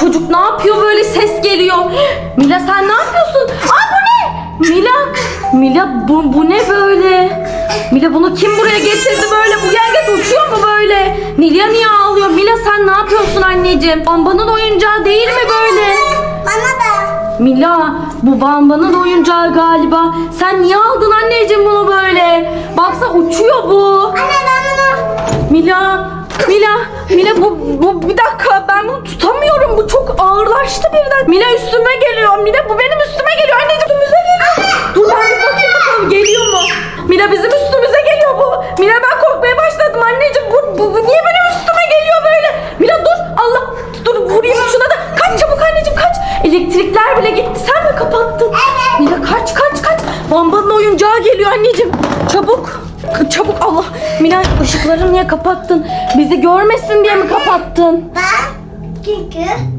çocuk ne yapıyor böyle ses geliyor. Mila sen ne yapıyorsun? Aa bu ne? Mila, Mila bu, bu ne böyle? Mila bunu kim buraya getirdi böyle? Bu yengeç uçuyor mu böyle? Nilya niye ağlıyor? Mila sen ne yapıyorsun anneciğim? Bambanın oyuncağı değil mi böyle? Bana da. Mila bu bambanın oyuncağı galiba. Sen niye aldın anneciğim bunu böyle? Baksa uçuyor bu. Anne ben bunu. Mila, Mila, Mila bu, bu bir dakika ben bunu tutamıyorum. Ağırlaştı birden. Mila üstüme geliyor. Mila bu benim üstüme geliyor. Anneciğim üstümüze geliyor. Dur ben bir bakayım bakalım geliyor mu? Mila bizim üstümüze geliyor bu. Mila ben korkmaya başladım anneciğim. Bu, bu, bu niye benim üstüme geliyor böyle? Mila dur Allah dur vurayım şuna da. Kaç çabuk anneciğim kaç. Elektrikler bile gitti. Sen mi kapattın? Mila kaç kaç kaç. Bambanın oyuncağı geliyor anneciğim. Çabuk. Çabuk Allah. Mila ışıkları niye kapattın? Bizi görmesin diye mi kapattın? Ben. Çünkü.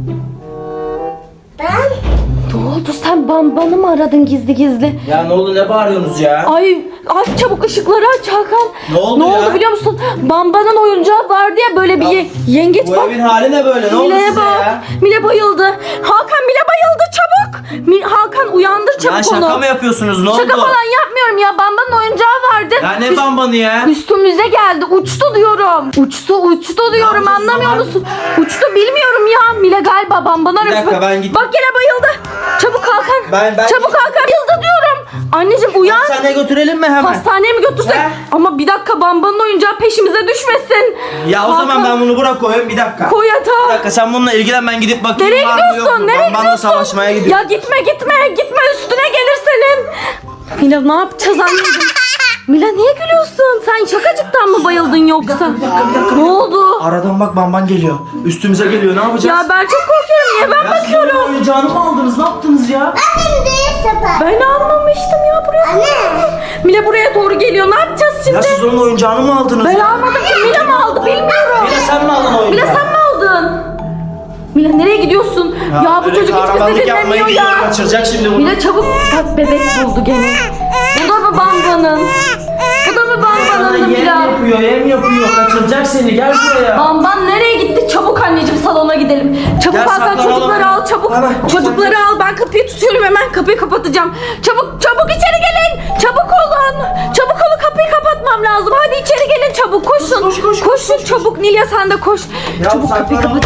Sen bambanı mı aradın gizli gizli? Ya ne oldu ne bağırıyorsunuz ya? Ay aç çabuk ışıkları aç Hakan. Ne oldu Ne ya? oldu biliyor musun? Bambanın oyuncağı vardı ya böyle bir Ya, ye- yengeç Bu bak. evin hali ne böyle? Ne oldu Mile'ye size bak. ya? Mile bayıldı. Hakan Mile bayıldı Mi- Hakan uyandır çabuk Ya şaka onu. mı yapıyorsunuz? Ne Şaka oldu? falan yapmıyorum ya. Bambanın oyuncağı vardı. Ya ne Üst- bambanı ya? Üstümüze geldi. Uçtu diyorum. Uçtu uçtu diyorum. yapacağız Anlamıyor zaman? musun? Uçtu bilmiyorum ya. Mile galiba bambana Bir dakika, ben git- Bak yine bayıldı. Çabuk Hakan. Ben- ben- Çabuk Hakan. Bayıldı diyorum. Anneciğim uyan. Hastaneye götürelim mi hemen? Hastaneye mi götürsek? He? Ama bir dakika bambanın oyuncağı peşimize düşmesin. Ya o zaman ben bunu bırak koyayım bir dakika. Koy Bir yatağa. dakika sen bununla ilgilen ben gidip bakayım Nereye var mı yok gidiyorsun? mu? Nereye Bambanla gidiyorsun? savaşmaya gidiyorum. Ya gitme gitme gitme üstüne gelir senin. Mila ne yapacağız anneciğim? Mila niye gülüyorsun? Sen şakacıktan mı bayıldın yoksa? Ne oldu? Aradan bak bamban geliyor. Üstümüze geliyor ne yapacağız? Ya ben çok korkuyorum. Niye ben Ya siz bakıyorum? oyuncağını mı aldınız? Ne yaptınız ya? Annem değil sepet. Ben almamıştım ya buraya. Anne. Mila buraya doğru geliyor. Ne yapacağız Ya şimdi? siz onun oyuncağını mı aldınız? Ben almadım ki. Mila mı aldı bilmiyorum. Mila sen mi aldın oyuncağı? Mila sen mi aldın? Mila nereye gidiyorsun? Ya, bu böyle çocuk hiç bizi kahramanlık dinlemiyor ya. Kaçıracak şimdi bunu. Mila çabuk bak bebek buldu gene. Bu da mı bambanın? Bu da mı Sana bambanın yem Mila? yapıyor, yem yapıyor. Kaçıracak seni. Gel buraya. Bamban nereye gitti? Çabuk anneciğim salona gidelim. Çabuk Gel Hakan saklanalım. çocukları al çabuk. Hemen. Çocukları al ben kapıyı tutuyorum hemen kapıyı kapatacağım. Çabuk çabuk içeri gelin. Çabuk olun. Çabuk kapatmam lazım. Hadi içeri gelin çabuk koşun. Koş, koş, koş, Koşun çabuk Nilya sen de koş. Ya çabuk kapıyı mı?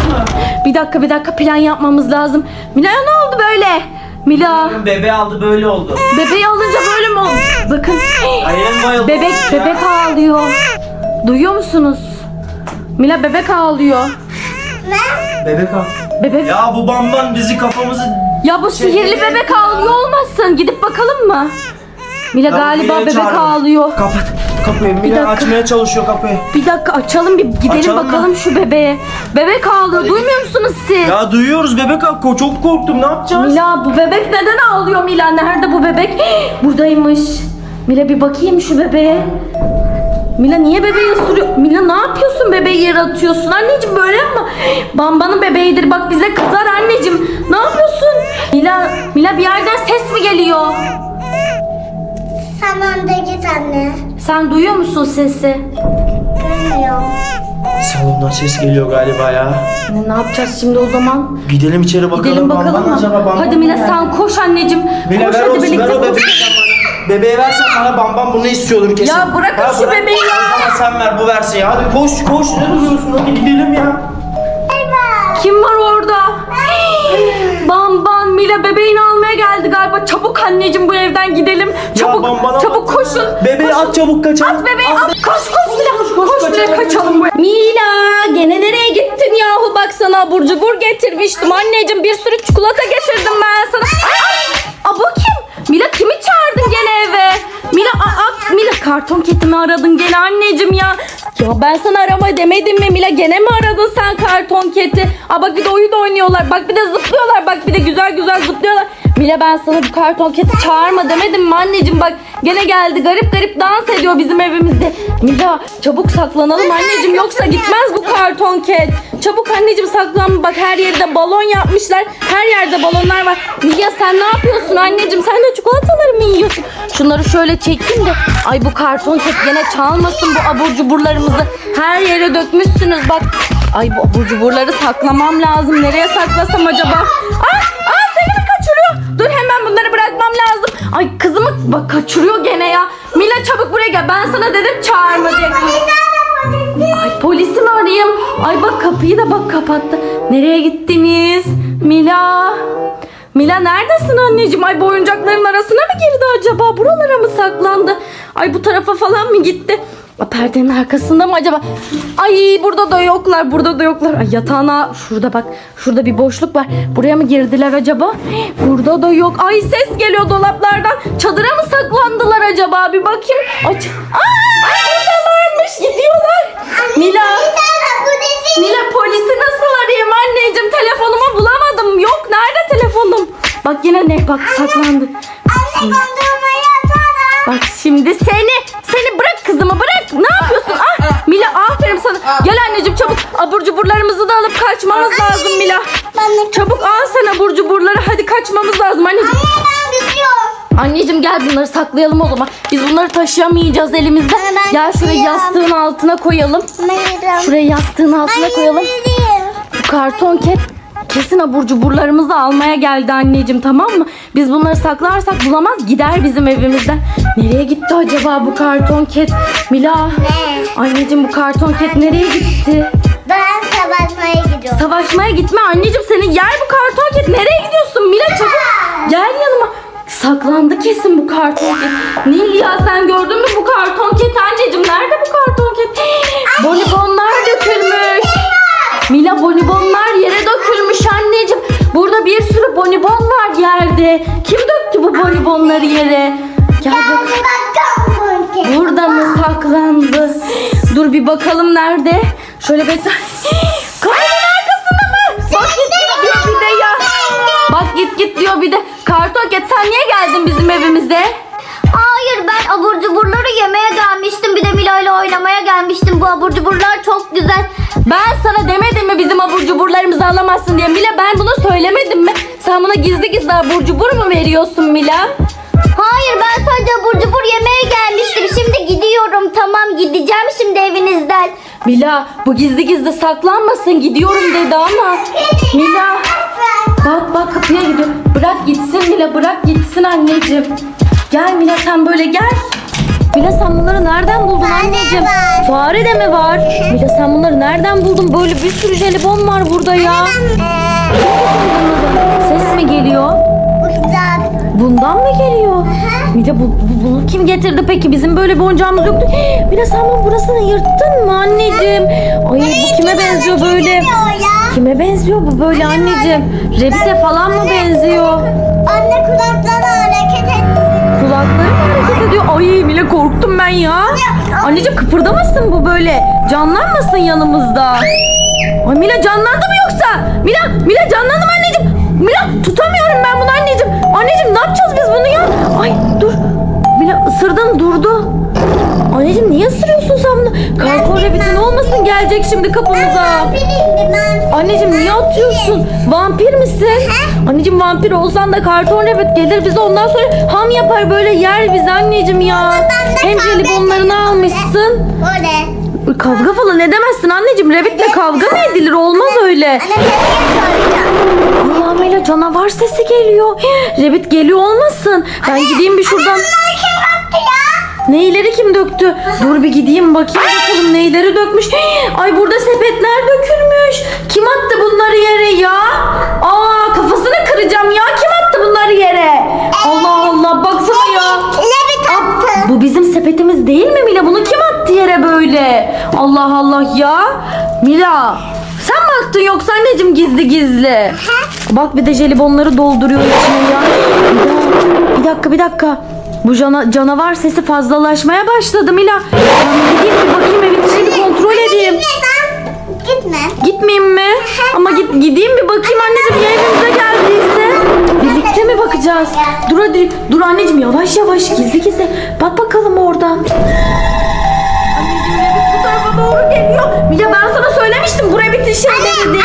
Bir dakika bir dakika plan yapmamız lazım. Mila ne oldu böyle? Mila Bebe aldı böyle oldu. bebeği alınca böyle mi oldu? Bakın. Bayıldı. Bebek bebek ağlıyor. Duyuyor musunuz? Mila bebek ağlıyor. Bebek al. Bebek Ya bu bamban bizi kafamızı... Ya bu sihirli bebek ağlıyor olmasın? Gidip bakalım mı? Mila Ya galiba Mile'yi bebek çağırın. ağlıyor. Kapat. Kapıyı. dakika. Mila açmaya çalışıyor kapıyı. Bir dakika açalım bir gidelim Açalım mı? bakalım şu bebeğe. Bebek ağlıyor. Hadi Duymuyor musunuz siz? Ya duyuyoruz bebek al. Ko- Çok korktum. Ne yapacağız? Mila bu bebek neden ağlıyor Mila? Nerede bu bebek? Buradaymış. Mila bir bakayım şu bebeğe. Mila niye bebeği ısırıyor? Mila ne yapıyorsun bebeği yere atıyorsun? Anneciğim böyle yapma. Bambanın bebeğidir bak bize kızar anneciğim. Ne yapıyorsun? Mila, Mila bir yerden ses mi geliyor? Sen önde git anne. Sen duyuyor musun sesi? Görmüyorum. Salondan ses geliyor galiba ya. Ne, ne yapacağız şimdi o zaman? Gidelim içeri bakalım. Gidelim Bamban bakalım mı? acaba bamban Hadi mı Mila yani? sen koş anneciğim. Mila koş ver, hadi olsun, birlikte ver o koş. bebeği sen bana. Bebeğe versen bana bambam bunu istiyordur kesin. Ya bırakın Ha, şu bebeği ya. O zaman sen ver bu versin ya. Hadi koş koş. Ne duruyorsun? Hadi gidelim ya. Kim var orada? Anneciğim bu evden gidelim. Çabuk bambana çabuk bak. koşun. Bebeği Koşun. at çabuk kaçalım. At bebeği at. Koş koş Mila. Koş, koş, Mila kaçalım, bu- Mila gene nereye gittin yahu? Bak sana abur cubur getirmiştim. Anneciğim bir sürü çikolata getirdim ben sana. Ay, Aa, bu kim? Mila kimi çağırdın gene eve? Mila aa, Mila karton ketimi aradın gene anneciğim ya. Ya ben sana arama demedim mi Mila? Gene mi aradın sen karton keti? Aa bak bir de oyun oynuyorlar. Bak bir de zıplıyorlar. Bak bir de güzel güzel zıplıyorlar. Mila ben sana bu karton keti çağırma demedim mi anneciğim? Bak gene geldi garip garip dans ediyor bizim evimizde. Mila çabuk saklanalım anneciğim yoksa gitmez bu karton ket. Çabuk anneciğim saklan. Bak her yerde balon yapmışlar. Her yerde balonlar var. Mila sen ne yapıyorsun anneciğim? Sen de çikolataları mı yiyorsun? Şunları şöyle çekeyim de. Ay bu karton ket gene çalmasın bu abur cuburlarımızı. Her yere dökmüşsünüz bak. Ay bu abur cuburları saklamam lazım. Nereye saklasam acaba? Mi kaçırıyor? Dur hemen bunları bırakmam lazım. Ay kızımı bak kaçırıyor gene ya. Mila çabuk buraya gel. Ben sana dedim çağırma diye. Ay polisi mi arayayım? Ay bak kapıyı da bak kapattı. Nereye gittiniz? Mila. Mila neredesin anneciğim? Ay bu oyuncakların arasına mı girdi acaba? Buralara mı saklandı? Ay bu tarafa falan mı gitti? Perdenin arkasında mı acaba? Ay burada da yoklar, burada da yoklar. Ay yatağına şurada bak. Şurada bir boşluk var. Buraya mı girdiler acaba? Burada da yok. Ay ses geliyor dolaplardan. Çadıra mı saklandılar acaba? Bir bakayım. Aç. Aa, ay buradalarmış. Gidiyorlar. Mila. Mila polisi nasıl arayayım anneciğim? Telefonumu bulamadım. Yok nerede telefonum? Bak yine ne? Bak saklandı. Bak şimdi seni, abur cuburlarımızı da alıp kaçmamız lazım Mila. Çabuk al sen abur cuburları hadi kaçmamız lazım anneciğim. Anneciğim gel bunları saklayalım o zaman. Biz bunları taşıyamayacağız elimizde. Anne, ben Gel şuraya taşıyamam. yastığın altına koyalım. Şuraya yastığın altına koyalım. Bu karton ket kesin abur cuburlarımızı almaya geldi anneciğim tamam mı? Biz bunları saklarsak bulamaz gider bizim evimizden. Nereye gitti acaba bu karton ket? Mila. Anneciğim bu karton ket nereye gitti? Savaşmaya gidiyorum. Savaşmaya gitme anneciğim seni yer bu karton ket. Nereye gidiyorsun Mila çabuk gel yanıma. Saklandı kesin bu karton ket. Nil ya sen gördün mü bu karton ket anneciğim? Nerede bu karton ket? Bonibonlar dökülmüş. Mila bonibonlar yere dökülmüş anneciğim. Burada bir sürü bonibon var yerde. Kim döktü bu bonibonları yere? Gel bak. Burada mı saklandı? Dur bir bakalım nerede? Şöyle bir Kapının arkasında mı? Bak git git diyor bir de ya. Bak git git diyor bir de. Kartoket sen niye geldin bizim evimize? Hayır ben abur cuburları yemeye gelmiştim. Bir de Mila ile oynamaya gelmiştim. Bu abur cuburlar çok güzel. Ben sana demedim mi bizim abur cuburlarımızı alamazsın diye. Mila ben bunu söylemedim mi? Sen buna gizli gizli abur cubur mu veriyorsun Mila? Hayır ben sadece abur cubur yemeye gelmiştim. Şimdi gidiyorum. Tamam gideceğim şimdi evinizden. Mila bu gizli gizli saklanmasın gidiyorum dedi ama. Mila bak bak kapıya gidiyor. Bırak gitsin Mila bırak gitsin anneciğim. Gel Mila sen böyle gel. Mila sen bunları nereden buldun Fare anneciğim? var. Fare de mi var? Mila sen bunları nereden buldun? Böyle bir sürü jelibon var burada ya. Ses mi geliyor? Bundan mı geliyor? Mila bu, bu- bunu kim getirdi peki? Bizim böyle bir oyuncağımız yoktu. Mila sen bunun burasını yırttın mı anneciğim? Ay bu kime benziyor böyle? Kime benziyor bu böyle anneciğim? Rebite falan mı benziyor? Anne kulakları hareket etti. Kulakları mı hareket ediyor? Ay Mila korktum ben ya. Anneciğim kıpırdamasın bu böyle. Canlanmasın yanımızda. Ay Mila canlandı mı yoksa? Mila, Mila canlandı mı anneciğim? Mila tutamıyorum ben bunu anneciğim. Anneciğim ne yapacağız biz bunu ya? Ay dur. Mila ısırdın durdu. Anneciğim niye ısırıyorsun sen bunu? Karton rebitin olmasın gelecek şimdi kapımıza. Anneciğim niye atıyorsun? Vampir misin? Anneciğim vampir olsan da karton evet gelir bize ondan sonra ham yapar böyle yer bizi anneciğim ya. Hem jelibonlarını almışsın. O ne? Kavga falan edemezsin anneciğim. Rebitle kavga mı edilir? Olmaz öyle. Anne bir şey soracağım. Allah'ım öyle canavar sesi geliyor. Rebit geliyor olmasın. Ben gideyim bir şuradan. Bunları kim ya? Neyleri kim döktü? Dur bir gideyim bakayım bakalım neyleri dökmüş. Ay burada sepetler dökülmüş. Kim attı bunları yere ya? Aa kafasını kıracağım ya. Kim attı bunları yere? Allah Allah baksana ya. Bu bizim sepetimiz değil mi Mila? Bunu kim attı yere böyle? Allah Allah ya. Mila sen mi attın yoksa anneciğim gizli gizli? Bak bir de jelibonları dolduruyor içine ya. Bir dakika bir dakika. Bu cana- canavar sesi fazlalaşmaya başladı Mila. Ben gideyim bir bakayım evin içini kontrol edeyim. Gitme. Gitmeyeyim mi? Ama git gideyim bir bakayım anneciğim ya evimize geldiyse. Birlikte mi bakacağız? Dur hadi dur anneciğim yavaş yavaş gizli gizli. Bak bakalım oradan. Anneciğim bu tarafa doğru geliyor. Mila ben sana söylemiştim buraya bitir şeyleri diye.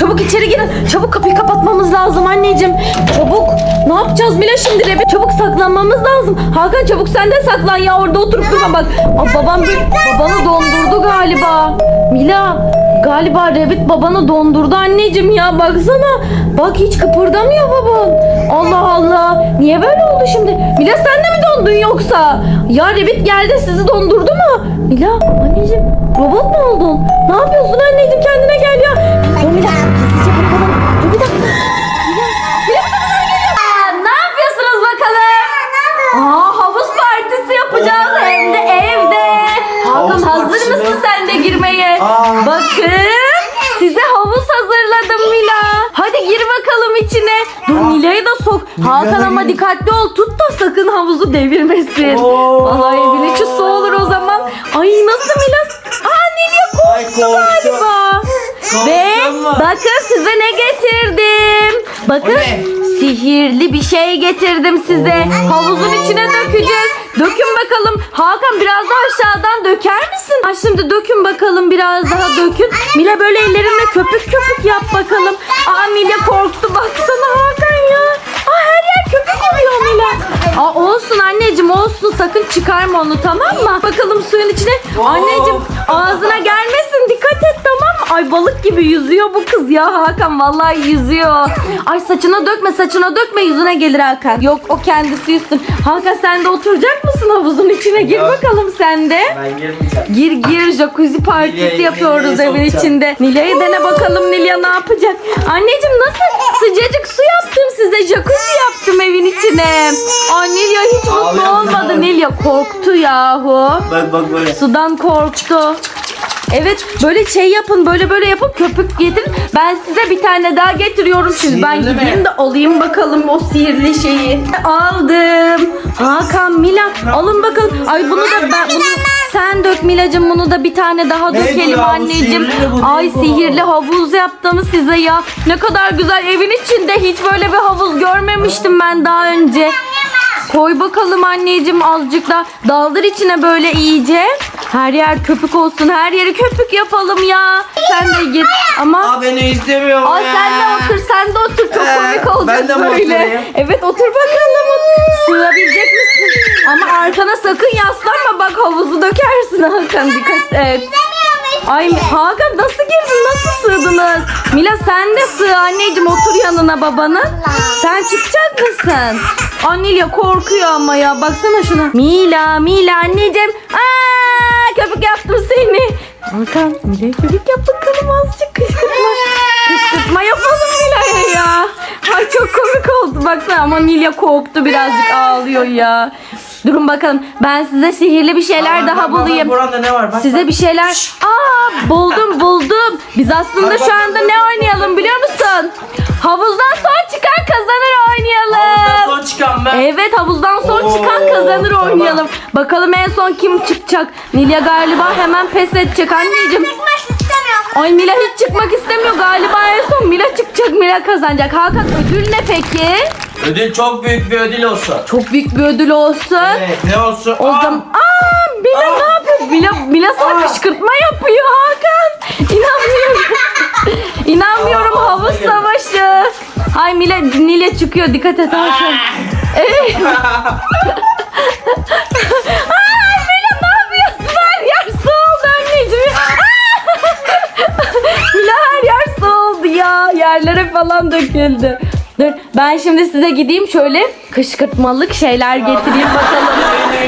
Çabuk içeri girin. Çabuk kapıyı kapatmamız lazım anneciğim. Çabuk. Ne yapacağız Mila şimdi Rebet? Çabuk saklanmamız lazım. Hakan çabuk sen de saklan ya orada oturup durma bak. Aa, babam bir, babanı dondurdu galiba. Mila galiba Revit babanı dondurdu anneciğim ya baksana. Bak hiç kıpırdamıyor baban. Allah Allah. Niye böyle oldu şimdi? Mila sen de mi dondun yoksa? Ya Revit geldi sizi dondurdu mu? Mila anneciğim robot mu oldun? Ne yapıyorsun anneciğim kendine gel ya. Dur Mila hızlıca bakalım. Dur bir dakika. Aa, Ne yapıyorsunuz bakalım? Aa havuz partisi yapacağız hem de evde. Hakan Havuz hazır partisi mi? mısın sen de girmeye? Aa. Bakın size havuz hazırladım Mila. Hadi gir bakalım içine. Dur Mila'yı da sok. Hakan ama gir. dikkatli ol. Tut da sakın havuzu devirmesin. Oo. Vallahi evin içi su olur o zaman. Ay nasıl Mila? Ay korktu korktum. galiba. Ve Korktun mu? bakın size ne getirdim. Bakın ne? sihirli bir şey getirdim size. Havuzun içine dökeceğiz. Dökün bakalım. Hakan biraz daha aşağıdan döker misin? Ha şimdi dökün bakalım biraz daha dökün. Mila böyle ellerinle köpük köpük yap bakalım. Aa Mila korktu baksana anneciğim olsun sakın çıkarma onu tamam mı? Bakalım suyun içine. Anneciğim ağzına gelmesin dikkat et tamam mı? Ay balık gibi yüzüyor bu kız ya Hakan vallahi yüzüyor. Ay saçına dökme saçına dökme yüzüne gelir Hakan. Yok o kendisi yüzsün. Hakan sen de oturacak mısın havuzun içine? Gir Yok. bakalım sen de. Ben girmeyeceğim. Gir gir jacuzzi partisi Nilya'yı- yapıyoruz Nilya'yı evin sokacağım. içinde. Nilay'ı dene bakalım Nilya ne yapacak? Anneciğim nasıl sıcacık su yaptım size jacuzzi yaptım evin içine. Aa Nilya korktu yahu. Bak bak böyle. Sudan korktu. Evet böyle şey yapın böyle böyle yapın köpük getirin. Ben size bir tane daha getiriyorum şimdi. Ben Sihirli mi? gideyim de alayım bakalım o sihirli şeyi. Aldım. Hakan Mila alın bakalım. Ay bunu da ben bunu sen dök Milacığım bunu da bir tane daha Ne bu dökelim ya? Bu anneciğim. sihirli bu, ne Ay bu? sihirli havuz yaptım size ya. Ne kadar güzel evin içinde hiç böyle bir havuz görmemiştim ben daha önce. Koy bakalım anneciğim azıcık da daldır içine böyle iyice. Her yer köpük olsun. Her yeri köpük yapalım ya. Sen de git. Ama Aa beni istemiyorum Ay ya. sen de otur, sen de otur. Çok Ee, komik olacak ben de mi böyle. oturayım? Evet otur bakalım. Sığabilecek misin? Ama arkana sakın yaslanma bak havuzu dökersin Hakan dikkat et. Ay Hakan nasıl girdin? Nasıl sığdınız? Mila sen de sığ anneciğim otur yanına babanın. Sen çıkacak mısın? Annelia korkuyor ama ya baksana şuna. Mila Mila anneciğim. Aa, köpük yaptım seni. Hakan Mila'ya köpük yap bakalım azıcık kışkırtma. Kışkırtma yapalım Mila'ya ya. Ay çok komik oldu baksana ama Nilya korktu birazcık ağlıyor ya. Durun bakalım ben size sihirli bir şeyler Aa, daha bak, bak, bak, bulayım. Buranda ne var? Bak, Size bak. bir şeyler... Aa buldum buldum. Biz aslında Bak, şu bak, anda bak, ne bak. oynayalım biliyor musun? Havuzdan son çıkan kazanır Havuzdan oynayalım. son çıkan ben. Evet havuzdan son Oo, çıkan kazanır tamam. oynayalım. Bakalım en son kim çıkacak? Nilya galiba hemen pes edecek anneciğim. Ay Mila hiç çıkmak istemiyor. Galiba en son Mila çıkacak. Mila kazanacak. Hakan ödül ne peki? Ödül çok büyük bir ödül olsun. Çok büyük bir ödül olsun. Evet ne olsun? O Aa, zaman... Aa Mila Aa. ne yapıyor? Mila, Mila sana Aa. kışkırtma yapıyor Hakan. İnanmıyorum. İnanmıyorum Aa, havuz ağzına savaşı. Ay Mila Nilya çıkıyor. Dikkat et Hakan. Evet. Yerlere falan döküldü. Dur ben şimdi size gideyim şöyle kışkırtmalık şeyler getireyim bakalım.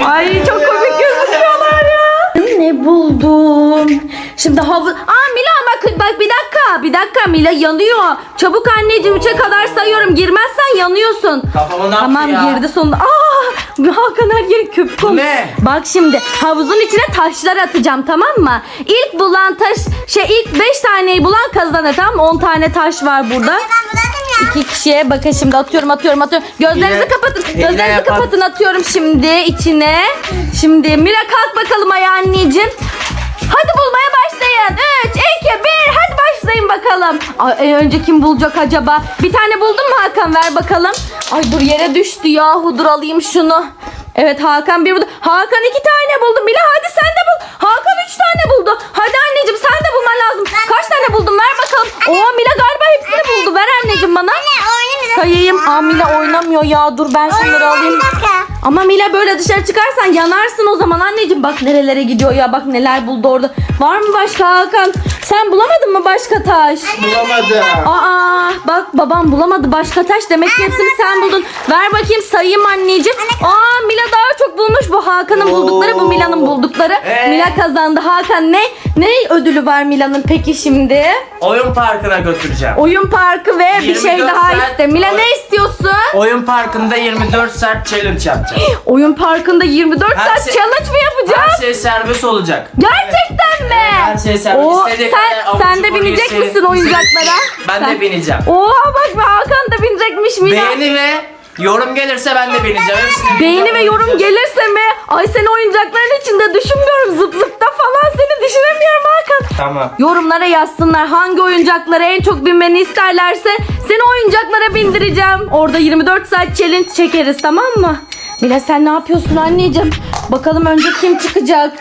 Ay çok komik gözüküyorlar ya. Ne buldum? Şimdi havuz... Aa Mila bak, bak bir dakika bir dakika Mila yanıyor. Çabuk anneciğim üçe kadar sayıyorum. Girmezsen yanıyorsun. Kafama ne yaptı Tamam ya? girdi sonunda. Aa Hakan her yeri köpük olmuş. ne? Bak şimdi havuzun içine taşlar atacağım tamam mı? İlk bulan taş şey ilk 5 taneyi bulan kazanır tamam mı? 10 tane taş var burada. Ben buradayım ya. İki kişiye bakın şimdi atıyorum atıyorum atıyorum. Gözlerinizi Hile- kapatın. hile Gözlerinizi yapan- kapatın atıyorum şimdi içine. Şimdi Mira kalk bakalım ayağa anneciğim. Hadi bulmaya başlayın. 3, 2, 1 hadi başlayın bakalım. Ay, e, önce kim bulacak acaba? Bir tane buldun mu Hakan ver bakalım. Ay dur yere düştü yahu dur alayım şunu. Evet Hakan bir buldu. Hakan iki tane buldu. Mila hadi sen de bul. Hakan üç tane buldu. Hadi anneciğim sen de bulman lazım. Kaç tane buldun ver bakalım. Oo Mila galiba hepsini buldu. Ver anneciğim bana. Oyunu Sayayım. Aa Mila oynamıyor ya. Dur ben şunları alayım. Ama Mila böyle dışarı çıkarsan yanarsın o zaman anneciğim. Bak nerelere gidiyor ya. Bak neler buldu orada. Var mı başka Hakan? Sen bulamadın mı başka taş? Bulamadım. Aa bak babam bulamadı başka taş. Demek ki hepsini sen buldun. Ver bakayım sayayım anneciğim. Aa Mila daha çok bulmuş. Bu Hakan'ın Oo. buldukları bu Mila'nın buldukları. Ee? Mila kazandı. Hakan ne? Ne ödülü var Mila'nın peki şimdi? Oyun parkına götüreceğim. Oyun parkı ve bir 24 şey daha saat- iste. Mila ne istiyorsun? Oyun parkında 24 saat challenge yapacağız. Oyun parkında 24 Her saat şey- challenge mı yapacağız? Her şey serbest olacak. Gerçekten mi? her şey serbest. Oo, İstediğin sen, sen de binecek misin oyuncaklara? Ben Sen- de bineceğim. Oha bak Hakan da binecekmiş Mila. Beğeni ve yorum gelirse ben de bineceğim. Hepsini Beğeni ve yorum gelirse mi? Ay seni oyuncakların içinde düşünmüyorum. Zıp zıpta falan seni düşünemiyorum Hakan. Tamam. Yorumlara yazsınlar hangi oyuncaklara en çok binmeni isterlerse seni oyuncaklara bindireceğim. Orada 24 saat challenge çekeriz tamam mı? Mila sen ne yapıyorsun anneciğim? Bakalım önce kim çıkacak?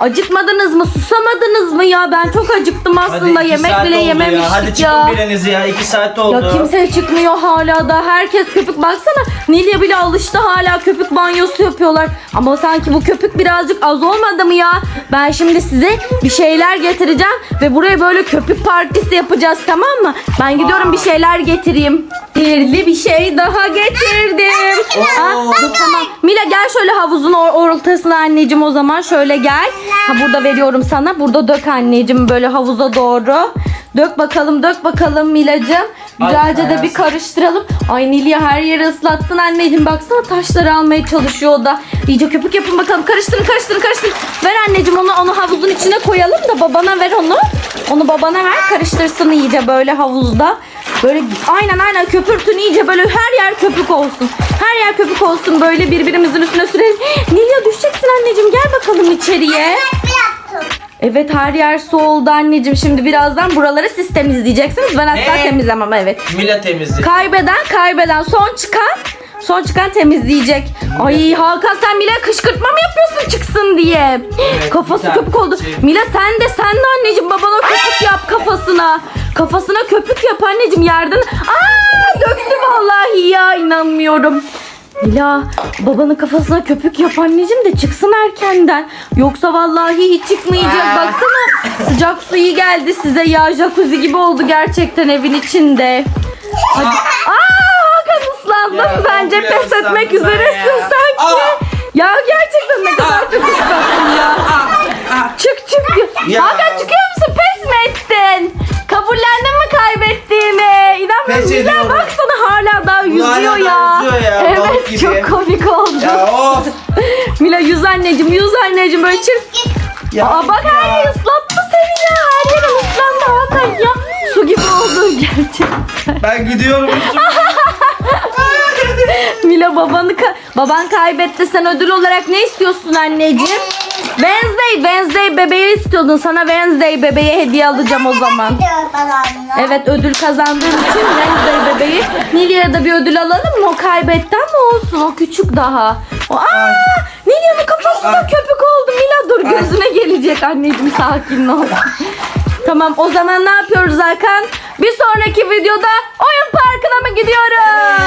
Acıkmadınız mı? Susamadınız mı ya? Ben çok acıktım aslında. iki Yemek saat bile oldu yememiştik ya. Hadi çıkın biriniz ya. 2 saat oldu. Ya kimse çıkmıyor hala da. Herkes köpük baksana. Nilya bile alıştı hala köpük banyosu yapıyorlar. Ama sanki bu köpük birazcık az olmadı mı ya? Ben şimdi size bir şeyler getireceğim ve buraya böyle köpük partisi yapacağız tamam mı? Ben gidiyorum bir şeyler getireyim. Birli bir şey daha getirdim. Aa, dur, tamam. Mila gel şöyle havuzun or- ortasına anneciğim o zaman. Şöyle gel. Ha burada veriyorum sana. Burada dök anneciğim böyle havuza doğru. Dök bakalım dök bakalım Milacığım. Güzelce de bir karıştıralım. Ay Nilya her yeri ıslattın anneciğim. Baksana taşları almaya çalışıyor o da. İyice köpük yapın bakalım. Karıştırın karıştırın karıştırın. Ver anneciğim onu onu havuzun içine koyalım da babana ver onu. Onu babana ver karıştırsın iyice böyle havuzda. Böyle aynen aynen köpürtün iyice böyle her yer köpük olsun. Her yer köpük olsun böyle birbirimizin üstüne sürelim. Nilya düşeceksin anneciğim gel bakalım içeriye. yaptım. Evet her yer su oldu anneciğim. Şimdi birazdan buraları siz temizleyeceksiniz. Ben asla Ne? temizlemem evet. Mila temizlik. Kaybeden kaybeden son çıkan son çıkan temizleyecek. Ay Hakan sen Mila kışkırtma mı yapıyorsun çıksın diye. Evet, Kafası bir tane köpük oldu. şey- Mila sen de sen de anneciğim babana köpük yap kafasına. Kafasına köpük yap anneciğim yerden. Aa döktü vallahi ya inanmıyorum. Mila babanın kafasına köpük yap anneciğim de çıksın erkenden. Yoksa vallahi hiç çıkmayacak. Aa. Baksana sıcak su iyi geldi size ya. Jacuzzi gibi oldu gerçekten evin içinde. Hadi. Aa Hakan ıslandın. Ya, Bence pes etmek ıslandım ben üzeresin ya. sanki. Aa. Ya gerçekten ne kadar çok ıslattın ya. Çık çık. Ya. Hakan çıkıyor musun? Pes mi ettin? Kabullendin mi kaybettiğini? İnanmıyorum. Pes Mila ediyorum. baksana hala daha yüzüyor hala ya. daha yüzüyor ya, balık Evet gibi. çok komik oldu. Ya of. Mila yüz anneciğim yüz anneciğim böyle çırp. Ya, Aa bak her yeri ıslattı seni ya. Her yeri ıslandı Hakan ya. Su gibi oldu gerçekten. Ben gidiyorum. Mila babanı ka- baban kaybetti. Sen ödül olarak ne istiyorsun anneciğim? Wednesday, Wednesday bebeği istiyordun. Sana Wednesday bebeği hediye alacağım o zaman. Evet ödül kazandığın için Wednesday bebeği. Nilya'ya da bir ödül alalım mı? O kaybetti ama olsun. O küçük daha. O, aa, Nilya'nın kafası da Ay. köpük oldu. Mila dur gözüne gelecek anneciğim sakin ol. tamam o zaman ne yapıyoruz Hakan? Bir sonraki videoda oyun parkına mı gidiyoruz?